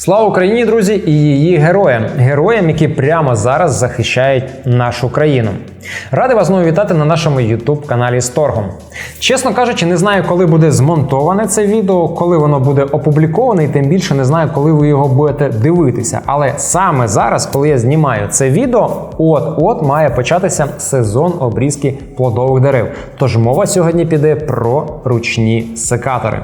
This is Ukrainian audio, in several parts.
Слава Україні, друзі, і її героям, героям, які прямо зараз захищають нашу країну. Радий вас знову вітати на нашому youtube каналі Сторгом. Чесно кажучи, не знаю, коли буде змонтоване це відео, коли воно буде опубліковане, і тим більше не знаю, коли ви його будете дивитися. Але саме зараз, коли я знімаю це відео, от-от має початися сезон обрізки плодових дерев. Тож мова сьогодні піде про ручні секатори.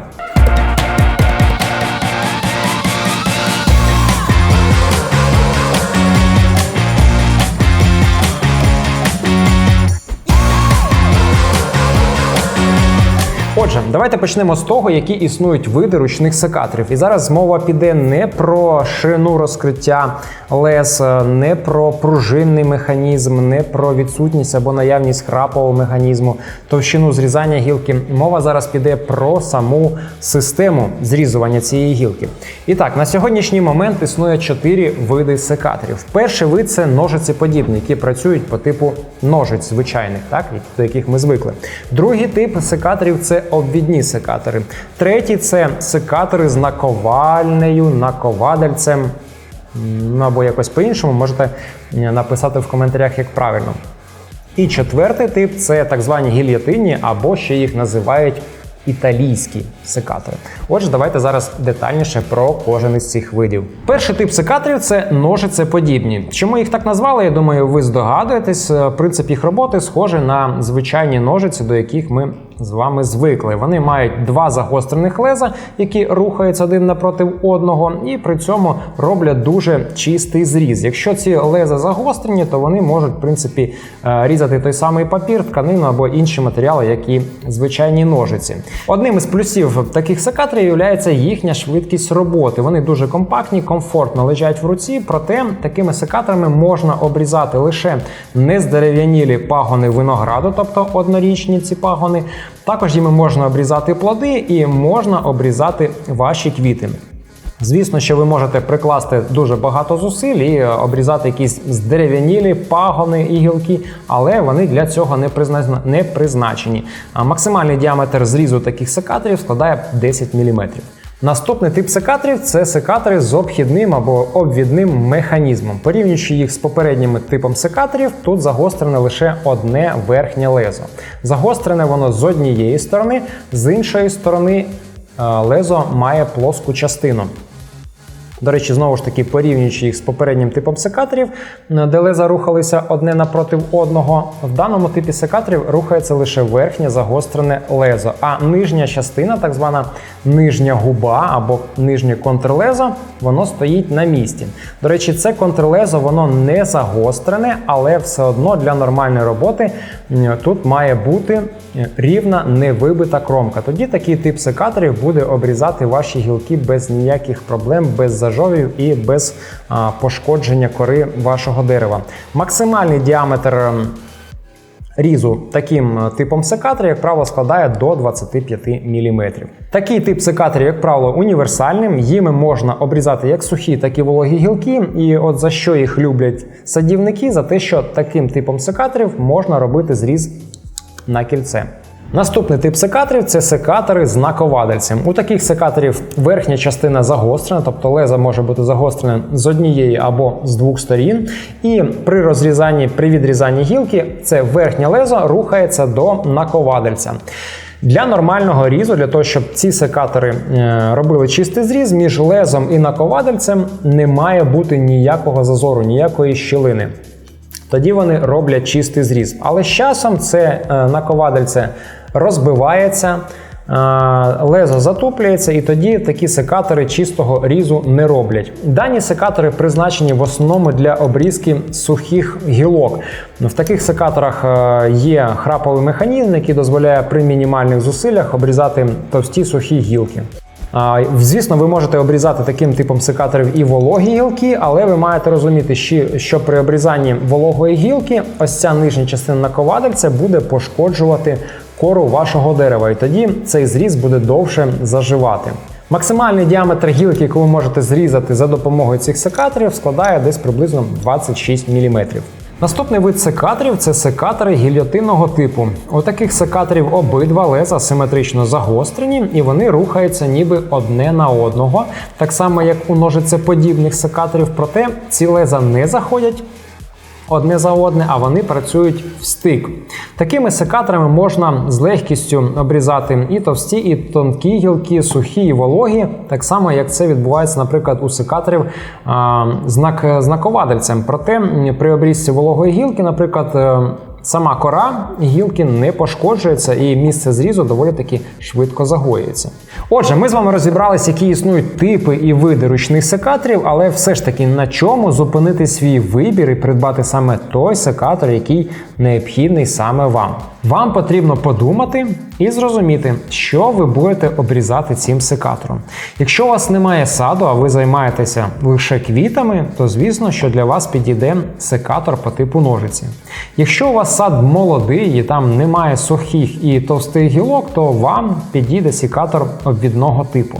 Отже, давайте почнемо з того, які існують види ручних секаторів. І зараз мова піде не про ширину розкриття лез, не про пружинний механізм, не про відсутність або наявність храпового механізму, товщину зрізання гілки. Мова зараз піде про саму систему зрізування цієї гілки. І так, на сьогоднішній момент існує чотири види секаторів. Перший вид це ножицеподібні, які працюють по типу ножиць звичайних, так до яких ми звикли. Другий тип секаторів це обвідні секатори. Третій це секатори з наковальнею, наковадальцем. Ну або якось по-іншому можете написати в коментарях, як правильно. І четвертий тип це так звані гільйотинні, або ще їх називають італійські секатори. Отже, давайте зараз детальніше про кожен із цих видів. Перший тип секаторів це ножицеподібні. Чому їх так назвали? Я думаю, ви здогадуєтесь. Принцип їх роботи схожий на звичайні ножиці, до яких ми з вами звикли. Вони мають два загострених леза, які рухаються один напроти одного, і при цьому роблять дуже чистий зріз. Якщо ці леза загострені, то вони можуть в принципі е, різати той самий папір, тканину або інші матеріали, як і звичайні ножиці. Одним із плюсів таких секаторів є їхня швидкість роботи. Вони дуже компактні, комфортно лежать в руці, проте такими секаторами можна обрізати лише нездерев'янілі пагони винограду, тобто однорічні ці пагони. Також їми можна обрізати плоди і можна обрізати ваші квіти. Звісно, що ви можете прикласти дуже багато зусиль і обрізати якісь здерев'янілі пагони і гілки, але вони для цього не призна- не призначені. А максимальний діаметр зрізу таких секаторів складає 10 мм. Наступний тип секаторів це секатори з обхідним або обвідним механізмом. Порівнюючи їх з попереднім типом секаторів, тут загострене лише одне верхнє лезо. Загострене воно з однієї сторони, з іншої сторони е, лезо має плоску частину. До речі, знову ж таки, порівнюючи їх з попереднім типом секаторів, де леза рухалися одне напроти одного, в даному типі секаторів рухається лише верхнє загострене лезо, а нижня частина, так звана нижня губа або нижнє контрлезо, воно стоїть на місці. До речі, це контрлезо воно не загострене, але все одно для нормальної роботи тут має бути рівна невибита кромка. Тоді такий тип секаторів буде обрізати ваші гілки без ніяких проблем, без зажовів і без пошкодження кори вашого дерева. Максимальний діаметр. ем, Різу таким е, типом секаторів, як правило, складає до 25 мм. Такий тип секаторів, як правило, універсальним. Їми можна обрізати як сухі, так і вологі гілки. І от за що їх люблять садівники, за те, що таким типом секаторів можна робити зріз на кільце. Наступний тип секаторів це секатори з наковадельцем. У таких секаторів верхня частина загострена, тобто леза може бути загострене з однієї або з двох сторін. І при розрізанні, при відрізанні гілки, це верхнє лезо рухається до наковадельця. Для нормального різу, для того, щоб ці секатори е, робили чистий зріз, між лезом і наковадельцем не має бути ніякого зазору, ніякої щілини. Тоді вони роблять чистий зріз. Але з часом це е, наковадельце розбивається, лезо затуплюється, і тоді такі секатори чистого різу не роблять. Дані секатори призначені в основному для обрізки сухих гілок. В таких секаторах е, є храповий механізм, який дозволяє при мінімальних зусиллях обрізати товсті сухі гілки. Звісно, ви можете обрізати таким типом секаторів і вологі гілки, але ви маєте розуміти, що при обрізанні вологої гілки ось ця нижня частина наковадельця буде пошкоджувати кору вашого дерева, і тоді цей зріз буде довше заживати. Максимальний діаметр гілки, яку ви можете зрізати за допомогою цих секаторів, складає десь приблизно 26 мм. Наступний вид секаторів це секатори гільйотинного типу. У таких секаторів обидва леза симетрично загострені і вони рухаються ніби одне на одного, так само як у ножицеподібних секаторів, проте ці леза не заходять одне за одне, а вони працюють в стик. Такими секаторами можна з легкістю обрізати і товсті, і тонкі гілки, сухі і вологі, так само як це відбувається, наприклад, у секаторів знак знаковадельцем. Проте при обрізці вологої гілки, наприклад. Сама кора гілки не пошкоджується і місце зрізу доволі таки швидко загоюється. Отже, ми з вами розібралися, які існують типи і види ручних секаторів, але все ж таки на чому зупинити свій вибір і придбати саме той секатор, який необхідний саме вам. Вам потрібно подумати і зрозуміти, що ви будете обрізати цим секатором. Якщо у вас немає саду, а ви займаєтеся лише квітами, то звісно, що для вас підійде секатор по типу ножиці. Якщо у вас сад молодий і там немає сухих і товстих гілок, то вам підійде сікатор обвідного типу.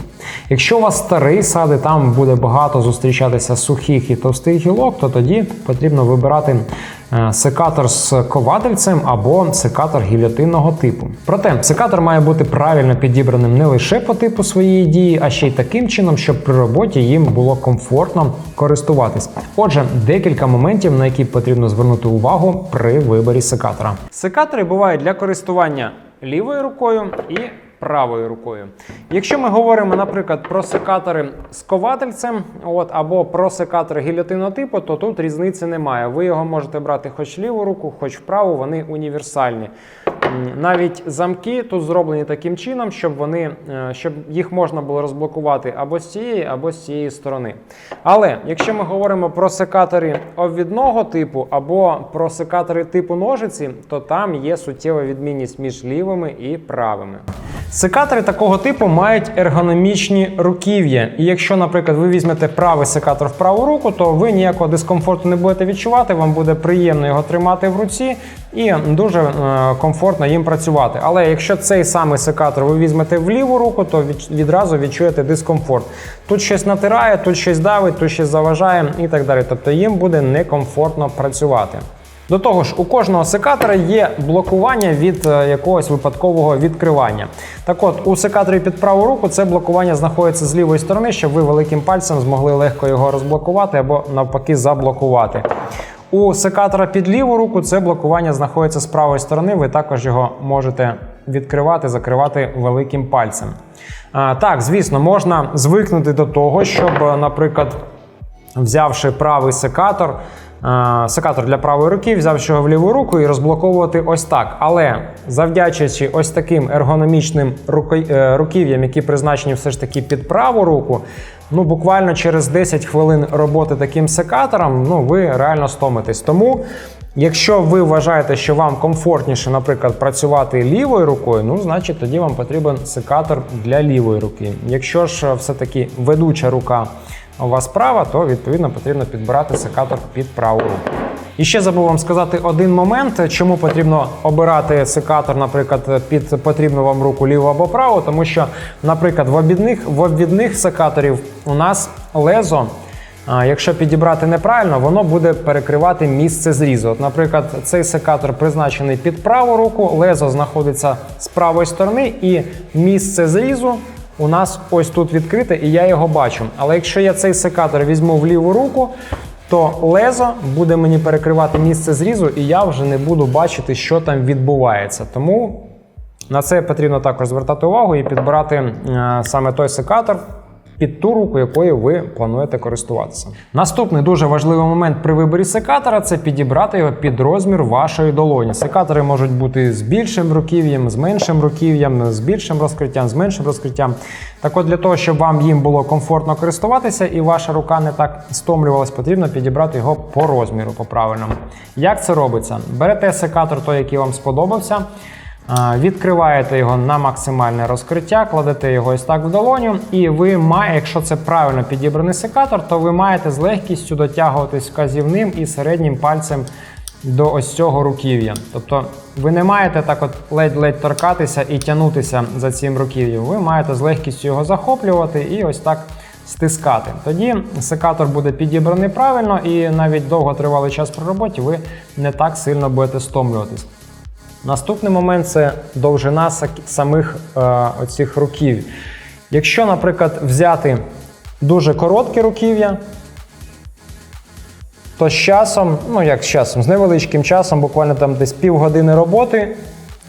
Якщо у вас старий сад і там буде багато зустрічатися сухих і товстих гілок, то тоді потрібно вибирати е, секатор з ковадельцем або секатор гільотинного типу. Проте секатор має бути правильно підібраним не лише по типу своєї дії, а ще й таким чином, щоб при роботі їм було комфортно користуватись. Отже, декілька моментів, на які потрібно звернути увагу при виборі секатора. Секатори бувають для користування лівою рукою і правою рукою. Якщо ми говоримо, наприклад, про секатори з ковательцем, от, або про секатори гільотинного типу, то тут різниці немає. Ви його можете брати хоч ліву руку, хоч вправу, вони універсальні. Навіть замки тут зроблені таким чином, щоб вони, е, щоб їх можна було розблокувати або з цієї, або з цієї сторони. Але якщо ми говоримо про секатори обвідного типу або про секатори типу ножиці, то там є суттєва відмінність між лівими і правими. Секатори такого типу мають ергономічні руків'я. І якщо, наприклад, ви візьмете правий секатор в праву руку, то ви ніякого дискомфорту не будете відчувати, вам буде приємно його тримати в руці і дуже е, комфортно їм працювати. Але якщо цей самий секатор ви візьмете в ліву руку, то від, відразу відчуєте дискомфорт. Тут щось натирає, тут щось давить, тут щось заважає і так далі. Тобто їм буде некомфортно працювати. До того ж, у кожного секатора є блокування від е, якогось випадкового відкривання. Так от, у секаторі під праву руку це блокування знаходиться з лівої сторони, щоб ви великим пальцем змогли легко його розблокувати або навпаки заблокувати. У секатора під ліву руку це блокування знаходиться з правої сторони. Ви також його можете відкривати, закривати великим пальцем. А, так, звісно, можна звикнути до того, щоб, е, наприклад, взявши правий секатор, секатор для правої руки, взявши його в ліву руку і розблоковувати ось так. Але завдячуючи ось таким ергономічним е, руків'ям, які призначені все ж таки під праву руку, ну буквально через 10 хвилин роботи таким секатором, ну ви реально стомитесь. Тому. Якщо ви вважаєте, що вам комфортніше, наприклад, працювати лівою рукою, ну значить тоді вам потрібен секатор для лівої руки. Якщо ж е, все-таки ведуча рука у вас права, то відповідно потрібно підбирати секатор під праву руку. І ще забув вам сказати один момент, чому потрібно обирати секатор, наприклад, під потрібну вам руку ліву або праву, тому що, наприклад, в обідних, в обвідних секаторів у нас лезо. Якщо підібрати неправильно, воно буде перекривати місце зрізу. От, наприклад, цей секатор призначений під праву руку, лезо знаходиться з правої сторони, і місце зрізу у нас ось тут відкрите, і я його бачу. Але якщо я цей секатор візьму в ліву руку, то лезо буде мені перекривати місце зрізу, і я вже не буду бачити, що там відбувається. Тому на це потрібно також звертати увагу і підбирати е, саме той секатор під ту руку, якою ви плануєте користуватися. Наступний дуже важливий момент при виборі секатора це підібрати його під розмір вашої долоні. Секатори можуть бути з більшим руків'ям, з меншим руків'ям, з більшим розкриттям, з меншим розкриттям. Так от для того, щоб вам їм було комфортно користуватися і ваша рука не так стомлювалась, потрібно підібрати його по розміру по правильному. Як це робиться? Берете секатор, той, який вам сподобався. Відкриваєте його на максимальне розкриття, кладете його ось так в долоню, і ви маєте, якщо це правильно підібраний секатор, то ви маєте з легкістю дотягуватись вказівним і середнім пальцем до ось цього руків'я. Тобто ви не маєте так от ледь-ледь торкатися і тягнутися за цим руків'ям. Ви маєте з легкістю його захоплювати і ось так стискати. Тоді секатор буде підібраний правильно і навіть довготривалий час при роботі ви не так сильно будете стомлюватись. Наступний момент це довжина самих е, оцих руків. Якщо, наприклад, взяти дуже коротке руків'я, то з часом, ну як з часом, з невеличким часом, буквально там десь півгодини роботи,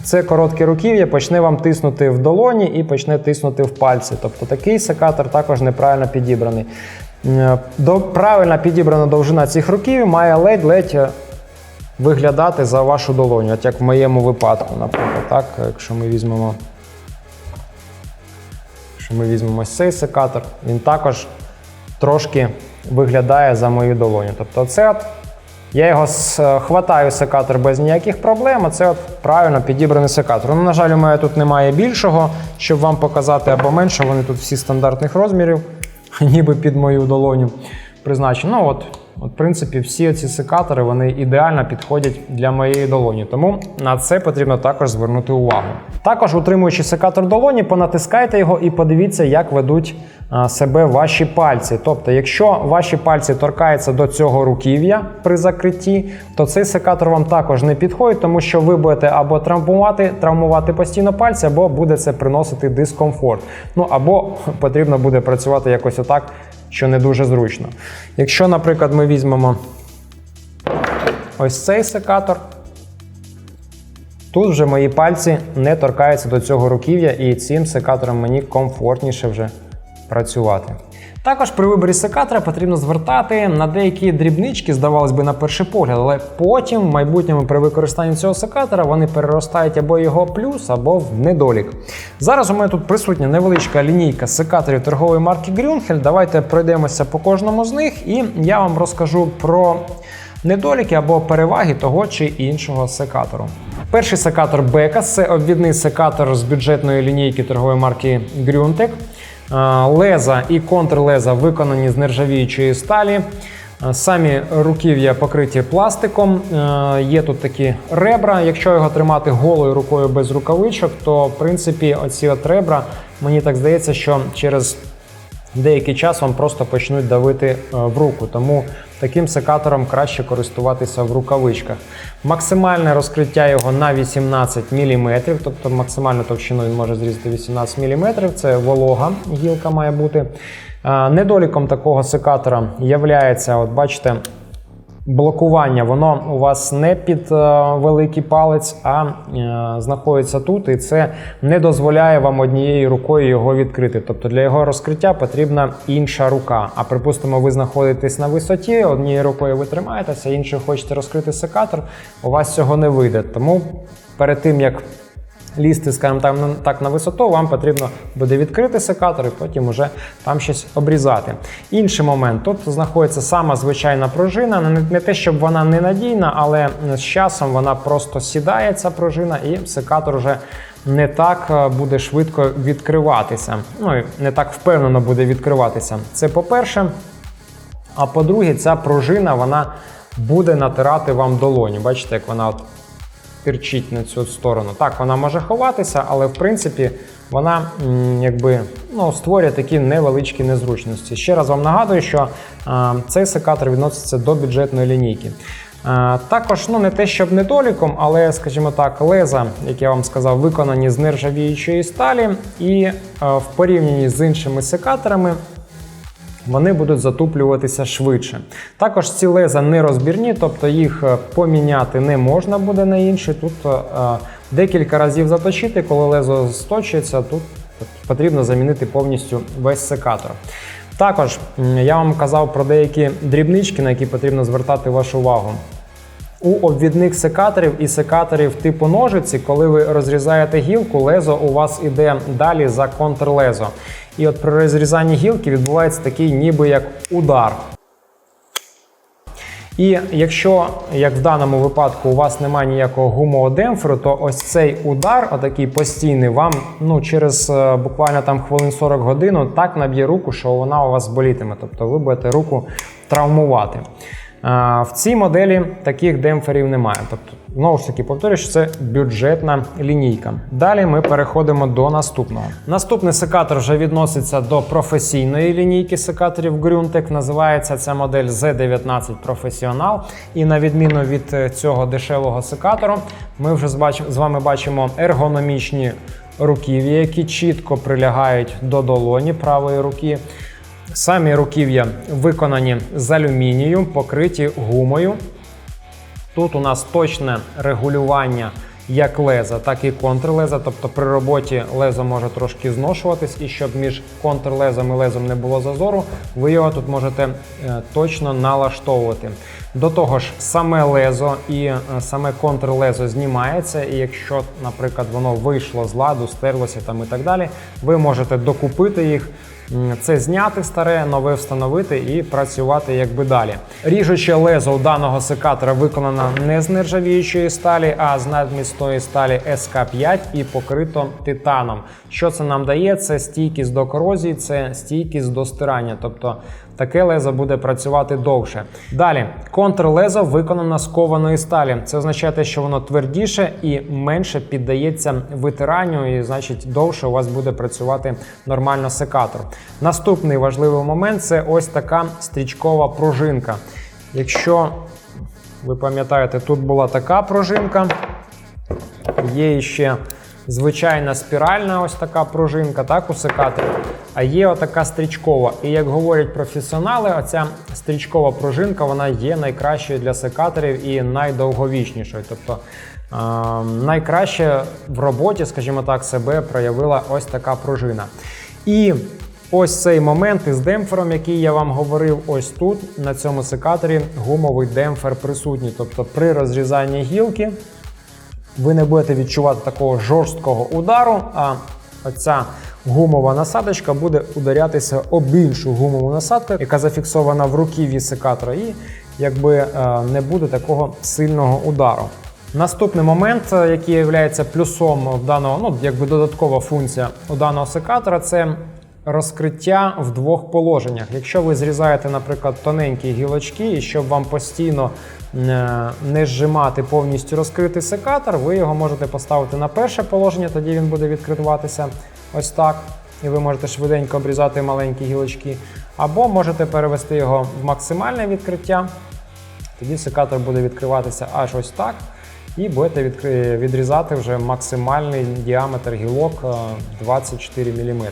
це коротке руків'я почне вам тиснути в долоні і почне тиснути в пальці. Тобто такий секатор також неправильно підібраний. Е, правильно підібрана довжина цих руків'їв має ледь-ледь е, виглядати за вашу долоню, от як в моєму випадку, наприклад, так, якщо ми візьмемо. Якщо ми візьмемо цей секатор, він також трошки виглядає за мою долоню. Тобто, це от я його хватаю секатор без ніяких проблем, а це от правильно підібраний секатор. Ну, на жаль, у мене тут немає більшого, щоб вам показати, або менше. Вони тут всі стандартних розмірів, ніби під мою долоню призначені. Ну от, от, в принципі, всі ці секатори вони ідеально підходять для моєї долоні. Тому на це потрібно також звернути увагу. Також, утримуючи секатор долоні, понатискайте його і подивіться, як ведуть себе ваші пальці. Тобто, якщо ваші пальці торкаються до цього руків'я при закритті, то цей секатор вам також не підходить, тому що ви будете або травмувати, травмувати постійно пальці, або буде це приносити дискомфорт. Ну або потрібно буде працювати якось отак, що не дуже зручно. Якщо, наприклад, ми візьмемо ось цей секатор. Тут вже мої пальці не торкаються до цього руків'я, і цим секатором мені комфортніше вже працювати. Також при виборі секатора потрібно звертати на деякі дрібнички, здавалось би, на перший погляд, але потім, в майбутньому, при використанні цього секатора, вони переростають або його плюс, або в недолік. Зараз у мене тут присутня невеличка лінійка секаторів торгової марки Grünheld. Давайте пройдемося по кожному з них, і я вам розкажу про недоліки або переваги того чи іншого секатору. Перший секатор Beka – це обвідний секатор з бюджетної лінійки торгової марки Grüntec. Леза і контрлеза виконані з нержавіючої сталі. Самі руків'я покриті пластиком. Є тут такі ребра. Якщо його тримати голою рукою без рукавичок, то в принципі оці от ребра, мені так здається, що через деякий час вам просто почнуть давити е, в руку. Тому таким секатором краще користуватися в рукавичках. Максимальне розкриття його на 18 мм, тобто максимальну товщину він може зрізати 18 мм. Це волога гілка має бути. Е, Недоліком такого секатора є, от бачите, блокування, воно у вас не під е, великий палець, а е, знаходиться тут, і це не дозволяє вам однією рукою його відкрити. Тобто для його розкриття потрібна інша рука. А припустимо, ви знаходитесь на висоті, однією рукою ви тримаєтеся, іншою хочете розкрити секатор, у вас цього не вийде. Тому перед тим як лізти, скажімо так, на- висоту, вам потрібно буде відкрити секатор і потім уже там щось обрізати. Інший момент, тут знаходиться сама звичайна пружина, не, те, щоб вона ненадійна, але з часом вона просто сідає, ця пружина, і секатор вже не так е, буде швидко відкриватися. Ну і не так впевнено буде відкриватися. Це по-перше. А по-друге, ця пружина вона буде натирати вам долоні. Бачите, як вона от тирчить на цю сторону. Так, вона може ховатися, але в принципі вона якби ну, створює такі невеличкі незручності. Ще раз вам нагадую, що а, цей секатор відноситься до бюджетної лінійки. А, також ну не те, щоб недоліком, але, скажімо так, леза, як я вам сказав, виконані з нержавіючої сталі, і е, в порівнянні з іншими секаторами вони будуть затуплюватися швидше. Також ці леза не розбірні, тобто їх е, поміняти не можна буде на інші. Тут е, е, декілька разів заточити, коли лезо сточується, тут потрібно замінити повністю весь секатор. Також я вам казав про деякі дрібнички, на які потрібно звертати вашу увагу. У обвідних секаторів і секаторів типу ножиці, коли ви розрізаєте гілку, лезо у вас іде далі за контрлезо. І от при розрізанні гілки відбувається такий ніби як удар. І якщо, як в даному випадку, у вас немає ніякого гумового демпферу, то ось цей удар, отакий постійний, вам ну, через е, буквально там хвилин 40 годин так наб'є руку, що вона у вас болітиме. Тобто ви будете руку травмувати. В цій моделі таких демпферів немає. Тобто, знову ж таки, повторюю, що це бюджетна лінійка. Далі ми переходимо до наступного. Наступний секатор вже відноситься до професійної лінійки секаторів Grüntec. Називається ця модель Z19 Professional. І на відміну від е, цього дешевого секатору, ми вже з вами бачимо ергономічні руків'я, які чітко прилягають до долоні правої руки. Самі руків'я виконані з алюмінію, покриті гумою. Тут у нас точне регулювання як леза, так і контрлеза. Тобто при роботі лезо може трошки зношуватись, і щоб між контрлезом і лезом не було зазору, ви його тут можете е, точно налаштовувати. До того ж, саме лезо і е, саме контрлезо знімається, і якщо, наприклад, воно вийшло з ладу, стерлося там і так далі, ви можете докупити їх. Це зняти старе, нове встановити і працювати якби далі. Ріжуче лезо у даного секатора виконано не з нержавіючої сталі, а з надміцної сталі СК5 і покрито титаном. Що це нам дає? Це стійкість до корозії, це стійкість до стирання. Тобто таке лезо буде працювати довше. Далі, контрлезо виконано з кованої сталі. Це означає, те, що воно твердіше і менше піддається витиранню, і значить довше у вас буде працювати нормально секатор. Наступний важливий момент це ось така стрічкова пружинка. Якщо ви пам'ятаєте, тут була така пружинка, є ще звичайна спіральна ось така пружинка, так, у секаторі, а є отака стрічкова. І як говорять професіонали, оця стрічкова пружинка вона є найкращою для секаторів і найдовговічнішою. Тобто найкраще в роботі, скажімо так, себе проявила ось така пружина. І ось цей момент із демпфером, який я вам говорив, ось тут, на цьому секаторі, гумовий демпфер присутній. Тобто при розрізанні гілки ви не будете відчувати такого жорсткого удару, а оця гумова насадочка буде ударятися об іншу гумову насадку, яка зафіксована в руків'ї секатора, і якби е, не буде такого сильного удару. Наступний момент, е, який є плюсом в даного, ну якби додаткова функція у даного секатора, це розкриття в двох положеннях. Якщо ви зрізаєте, наприклад, тоненькі гілочки, і щоб вам постійно е, не зжимати повністю розкритий секатор, ви його можете поставити на перше положення, тоді він буде відкриватися ось так. І ви можете швиденько обрізати маленькі гілочки. Або можете перевести його в максимальне відкриття. Тоді секатор буде відкриватися аж ось так. І будете відрізати вже максимальний діаметр гілок е, 24 мм.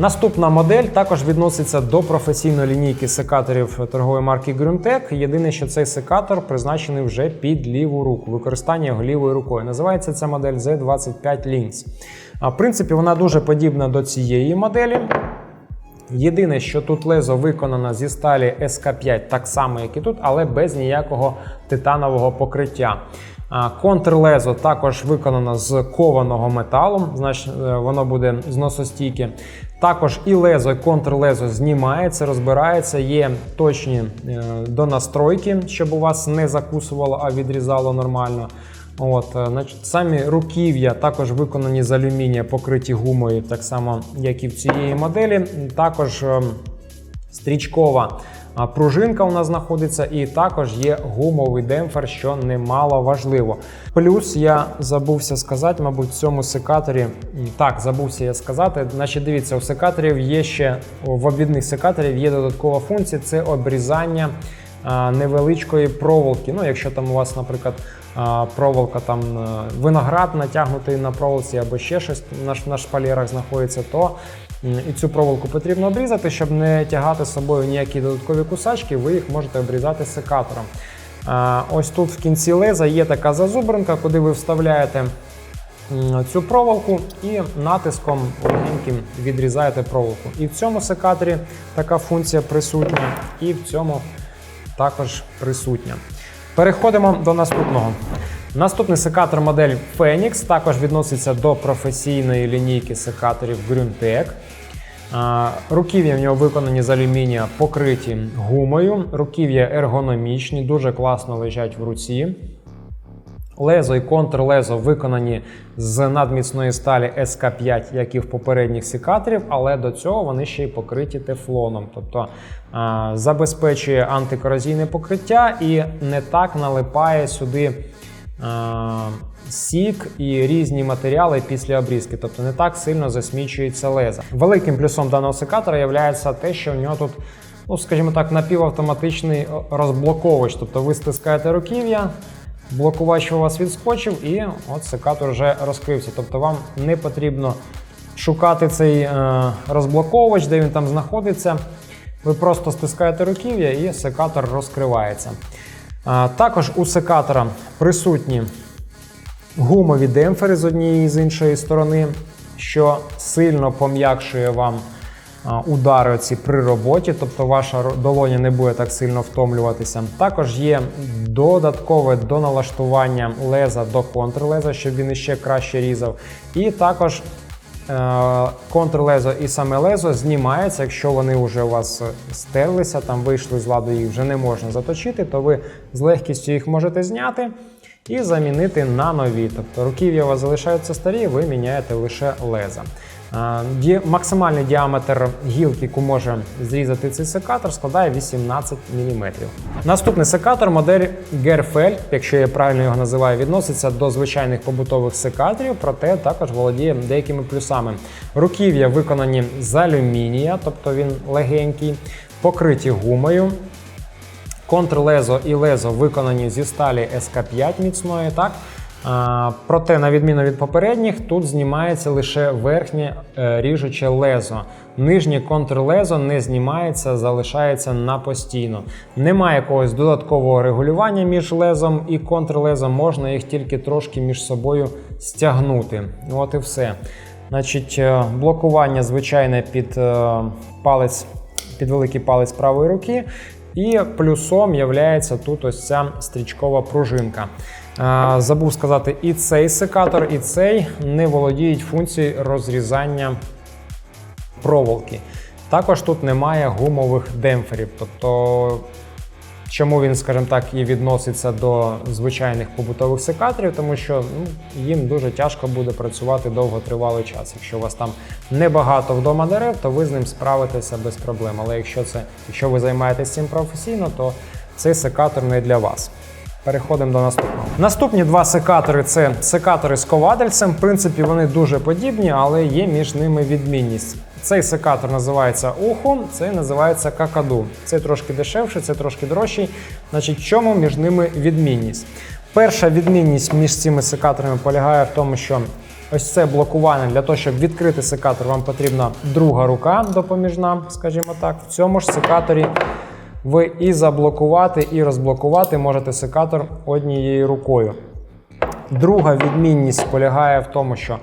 Наступна модель також відноситься до професійної лінійки секаторів торгової марки Grüntec. Єдине, що цей секатор призначений вже під ліву руку, використання його лівою рукою. Називається ця модель Z25 Lynx. А, В принципі, вона дуже подібна до цієї моделі. Єдине, що тут лезо виконано зі сталі СК5, так само, як і тут, але без ніякого титанового покриття. Контрлезо також виконано з кованого металу, значить е, воно буде зносостійке. Також і лезо, і контрлезо знімається, розбирається, є точні е, до настройки, щоб у вас не закусувало, а відрізало нормально. От, е, значить, самі руків'я також виконані з алюмінія, покриті гумою, так само, як і в цієї моделі. Також е, стрічкова пружинка у нас знаходиться, і також є гумовий демпфер, що немало важливо. Плюс я забувся сказати, мабуть, в цьому секаторі. Так, забувся я сказати. Значить, дивіться, у секаторів є ще в обідних секаторів є додаткова функція це обрізання невеличкої проволоки. Ну, якщо там у вас, наприклад, проволока там е, виноград натягнутий на проволоці або ще щось на, ш- на шпалерах знаходиться, то і цю проволоку потрібно обрізати, щоб не тягати з собою ніякі додаткові кусачки, ви їх можете обрізати секатором. Ось тут в кінці леза є така зазубринка, куди ви вставляєте цю проволоку і натиском легеньким відрізаєте проволоку. І в цьому секаторі така функція присутня, і в цьому також присутня. Переходимо до наступного. Наступний секатор модель Phoenix також відноситься до професійної лінійки секаторів Grüntec. Руків'я в нього виконані з алюмінія, покриті гумою. Руків'я ергономічні, дуже класно лежать в руці. Лезо і контрлезо виконані з надміцної сталі СК5, як і в попередніх секаторів, але до цього вони ще й покриті тефлоном, тобто а, забезпечує антикорозійне покриття і не так налипає сюди а, сік і різні матеріали після обрізки, тобто не так сильно засмічується леза. Великим плюсом даного секатора є те, що в нього тут. Ну, скажімо так, напівавтоматичний розблоковувач. Тобто ви стискаєте руків'я, блокувач у вас відскочив, і от секатор вже розкрився. Тобто вам не потрібно шукати цей е, розблоковувач, де він там знаходиться. Ви просто стискаєте руків'я і секатор розкривається. Е, також у секатора присутні гумові демпфери з однієї і з іншої сторони, що сильно пом'якшує вам удари ці при роботі, тобто ваша долоня не буде так сильно втомлюватися. Також є додаткове доналаштування леза до контрлеза, щоб він іще краще різав. І також контрлезо і саме лезо знімається, якщо вони вже у вас стерлися, там вийшли з ладу, їх вже не можна заточити, то ви з легкістю їх можете зняти і замінити на нові. Тобто руків'я у вас залишаються старі, ви міняєте лише леза. Ді- Максимальний діаметр гілки, яку може зрізати цей секатор, складає 18 мм. Наступний секатор модель Gerfel, якщо я правильно його називаю, відноситься до звичайних побутових секаторів, проте також володіє деякими плюсами. Руків'я виконані з алюмінія, тобто він легенький, покриті гумою. Контрлезо і лезо виконані зі сталі СК5 міцної, так? Проте, на відміну від попередніх, тут знімається лише верхнє е, ріжуче лезо. Нижнє контрлезо не знімається, залишається на постійно. Немає якогось додаткового регулювання між лезом і контрлезом, можна їх тільки трошки між собою стягнути. От і все. Значить, е, блокування звичайне під е, палець, під великий палець правої руки. І плюсом є тут ось ця стрічкова пружинка. Забув сказати, і цей секатор, і цей не володіють функцією розрізання проволоки. Також тут немає гумових демпферів. Тобто, чому він, скажімо так, і відноситься до звичайних побутових секаторів, тому що ну, їм дуже тяжко буде працювати довготривалий час. Якщо у вас там небагато вдома дерев, то ви з ним справитеся без проблем. Але якщо це, якщо ви займаєтесь цим професійно, то цей секатор не для вас. Переходимо до наступного. Наступні два секатори це секатори з ковадельцем. В принципі, вони дуже подібні, але є між ними відмінність. Цей секатор називається уху, цей називається какаду. Це трошки дешевше, це трошки дорожчий. Значить, в чому між ними відмінність? Перша відмінність між цими секаторами полягає в тому, що ось це блокування для того, щоб відкрити секатор, вам потрібна друга рука допоміжна, скажімо так. В цьому ж секаторі ви і заблокувати, і розблокувати можете секатор однією рукою. Друга відмінність полягає в тому, що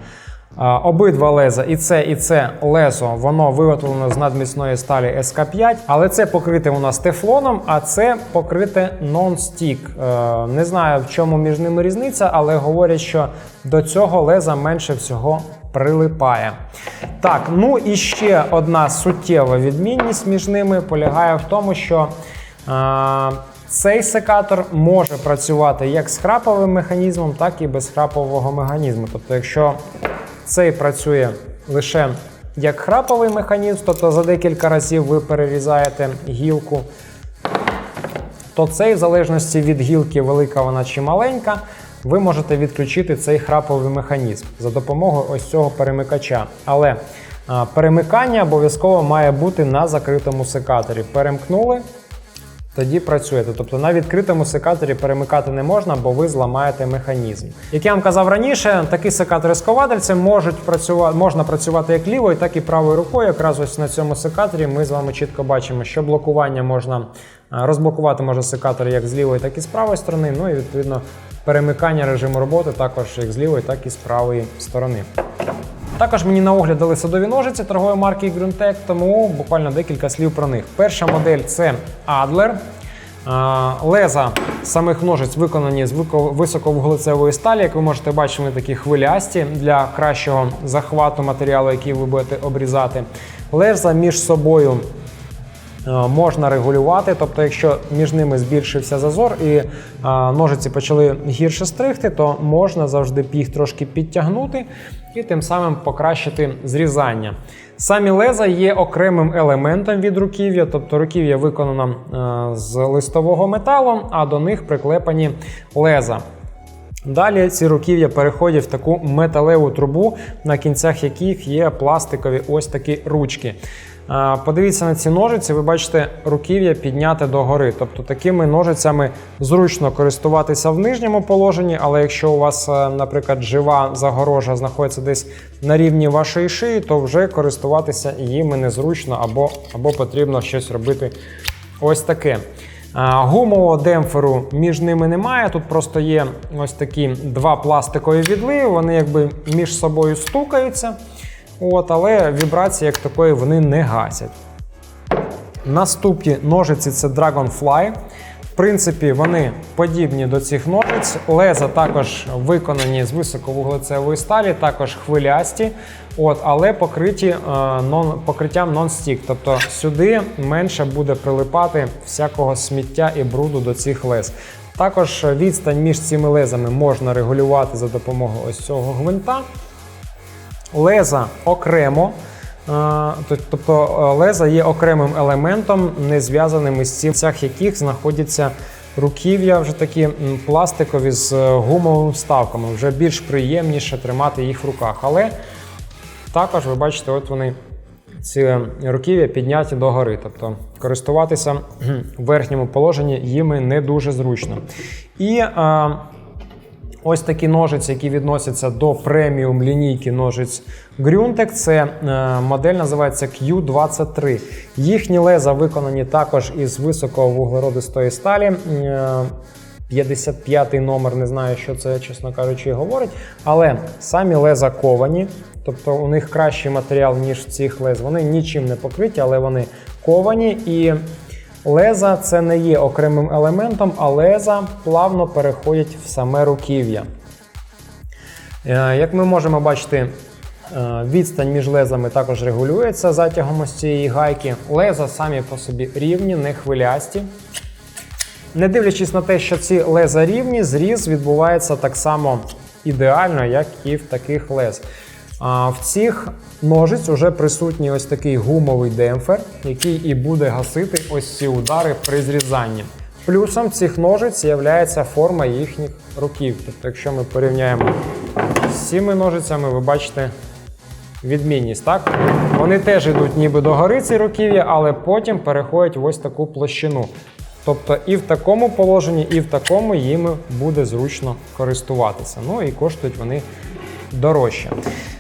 обидва леза, і це, і це лезо, воно виготовлено з надміцної сталі СК5, але це покрите у нас тефлоном, а це покрите нон-стік. Е, не знаю, в чому між ними різниця, але говорять, що до цього леза менше всього прилипає. Так, ну і ще одна суттєва відмінність між ними полягає в тому, що е, цей секатор може працювати як з храповим механізмом, так і без храпового механізму. Тобто, якщо цей працює лише як храповий механізм, тобто за декілька разів ви перерізаєте гілку, то цей, в залежності від гілки, велика вона чи маленька, ви можете відключити цей храповий механізм за допомогою ось цього перемикача. Але перемикання обов'язково має бути на закритому секаторі. Перемкнули, тоді працюєте. Тобто на відкритому секаторі перемикати не можна, бо ви зламаєте механізм. Як я вам казав раніше, такі секатори з ковадельцем можуть працювати, можна працювати як лівою, так і правою рукою. Якраз ось на цьому секаторі ми з вами чітко бачимо, що блокування можна розблокувати може секатор як з лівої, так і з правої сторони. Ну і відповідно перемикання режиму роботи також як з лівої, так і з правої сторони. Також мені на огляд дали садові ножиці торгової марки Gruntech, тому буквально декілька слів про них. Перша модель це Adler. Леза самих ножиць виконані з високовуглецевої сталі. Як ви можете бачити, вони такі хвилясті для кращого захвату матеріалу, який ви будете обрізати. Леза між собою можна регулювати. Тобто, якщо між ними збільшився зазор і е, ножиці почали гірше стригти, то можна завжди їх трошки підтягнути і тим самим покращити зрізання. Самі леза є окремим елементом від руків'я, тобто руків'я виконано е, з листового металу, а до них приклепані леза. Далі ці руків'я переходять в таку металеву трубу, на кінцях яких є пластикові ось такі ручки. А, Подивіться на ці ножиці, ви бачите руків'я підняте догори. Тобто такими ножицями зручно користуватися в нижньому положенні, але якщо у вас, е, наприклад, жива загорожа знаходиться десь на рівні вашої шиї, то вже користуватися їми незручно або, або потрібно щось робити ось таке. А, Гумового демпферу між ними немає. Тут просто є ось такі два пластикові відливи, вони якби між собою стукаються. От, але вібрації як такої вони не гасять. Наступні ножиці це Dragonfly. В принципі, вони подібні до цих ножиць. Леза також виконані з високовуглецевої сталі, також хвилясті, от, але покриті е, нон, покриттям нон-стік. Тобто сюди менше буде прилипати всякого сміття і бруду до цих лез. Також відстань між цими лезами можна регулювати за допомогою ось цього гвинта. Леза окремо. Е, Тобто е, леза є окремим елементом, не зв'язаним із цим, в цях яких знаходяться руків'я, вже такі пластикові з е, гумовими вставками. Вже більш приємніше тримати їх в руках. Але також ви бачите, от вони ці руків'я підняті догори. Тобто користуватися в верхньому положенні їми не дуже зручно. І Ось такі ножиці, які відносяться до преміум лінійки ножиць Grüntec. Це е, модель називається Q23. Їхні леза виконані також із високого вуглеродистої сталі. Е, 55-й номер, не знаю, що це, чесно кажучи, говорить. Але самі леза ковані, тобто у них кращий матеріал, ніж цих лез. Вони нічим не покриті, але вони ковані. І леза це не є окремим елементом, а леза плавно переходять в саме руків'я. Е, Як ми можемо бачити, е, відстань між лезами також регулюється затягом ось цієї гайки. Леза самі по собі рівні, не хвилясті. Не дивлячись на те, що ці леза рівні, зріз відбувається так само ідеально, як і в таких лез. А в цих ножиць вже присутній ось такий гумовий демпфер, який і буде гасити ось ці удари при зрізанні. Плюсом цих ножиць є форма їхніх руків. Тобто, якщо ми порівняємо з цими ножицями, ви бачите відмінність. Так? Вони теж йдуть ніби до гори ці руків'я, але потім переходять в ось таку площину. Тобто і в такому положенні, і в такому їм буде зручно користуватися. Ну і коштують вони дорожче.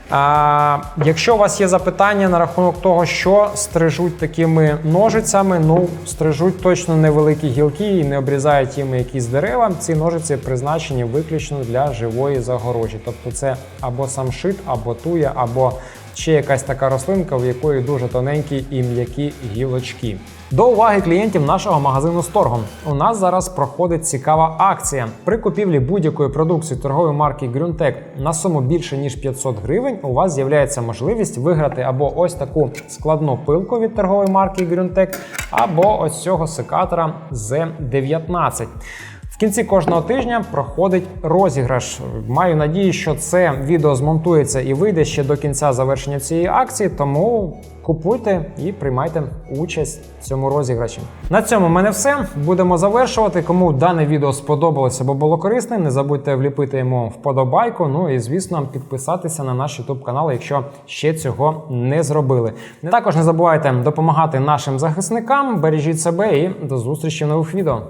А, якщо у вас є запитання на рахунок того, що стрижуть такими ножицями, ну стрижуть точно невеликі гілки і не обрізають їм якісь дерева. Ці ножиці призначені виключно для живої загорожі. Тобто це або самшит, або туя, або ще якась така рослинка, в якої дуже тоненькі і м'які гілочки. До уваги клієнтів нашого магазину Сторгон. У нас зараз проходить цікава акція. При купівлі будь-якої продукції торгової марки Grüntec на суму більше ніж 500 гривень. У вас з'являється можливість виграти або ось таку складну пилку від торгової марки Grüntec, або ось цього секатора Z19. Кінці кожного тижня проходить розіграш. Маю надію, що це відео змонтується і вийде ще до кінця завершення цієї акції. Тому купуйте і приймайте участь в цьому розіграші. На цьому в мене все. Будемо завершувати. Кому дане відео сподобалося або було корисне, не забудьте вліпити йому вподобайку. Ну і звісно, підписатися на наш YouTube канал, якщо ще цього не зробили. Також не забувайте допомагати нашим захисникам. Бережіть себе і до зустрічі в нових відео.